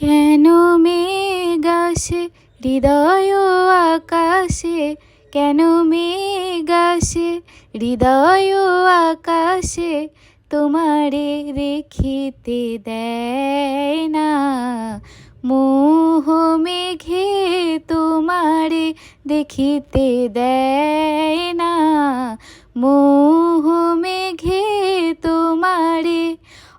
কেন মেঘ আসে হৃদয় আকাশে? কেন মেঘ আসে হৃদয় আকাশে? তোমারে দেখিতে দেয় না। মোহ মেঘে তোমারে দেখিতে দেয় না। মোহ মেঘে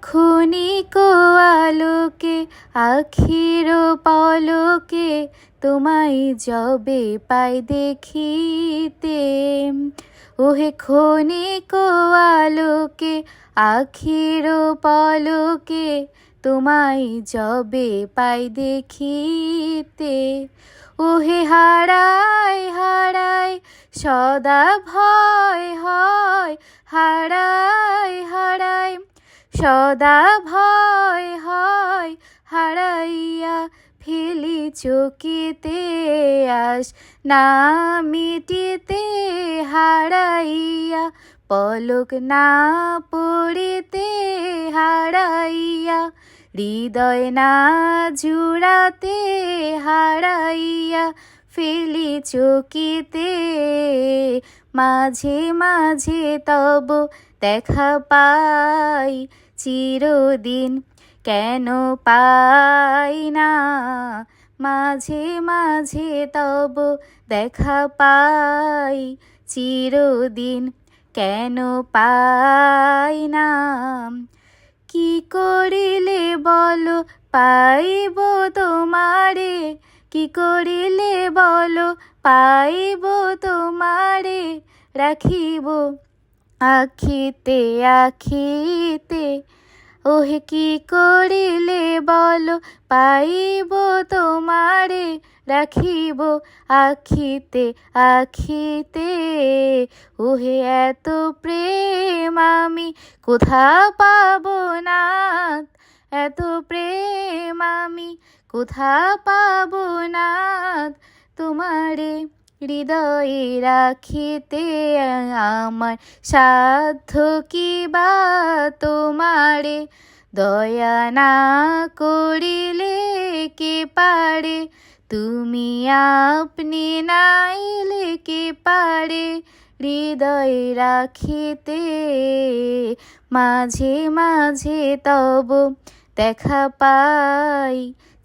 ক্ষণিক আলোকে আখির পলকে, তোমায় যবে পাই দেখিতে। ওহে ক্ষণিক আলোকে আখির পলকে, তোমায় যবে পাই দেখিতে। ওহে হারায় হারায় সদা ভয় হয় হারায় সদা ভয় হয়, হারাইয়া ফেলি চকিতে আস, না মিটিতে হারাইয়া, পলক না পড়িতে হারাইয়া, হৃদয় না জুড়াতে হারাইয়া ফেলি চকিতে মাঝে মাঝে তব দেখা পাই চিরদিন। কেন পাই না? মাঝে মাঝে তব দেখা পাই চিরদিন। কেন পাই না? কি করিলে বলো, পাইব তোমারে। কি করিলে বলো, পাইব তোমারে। রাখিব আখিতে আখিতে। ওহে কি করিলে বলো, পাইব তোমারে। রাখিব আখিতে আখিতে। ওহে এত প্রেম আমি কোথা পাব না। এত প্রেম আমি কোথা পাব না। তোমারে হৃদয়ে রাখিতে আমার সাধ্য কি বা তোমারে? দয়া না করিলে কে পারে? তুমি আপনি নাইলে কে পারে? হৃদয়ে রাখিতে মাঝে মাঝে তব দেখা পাই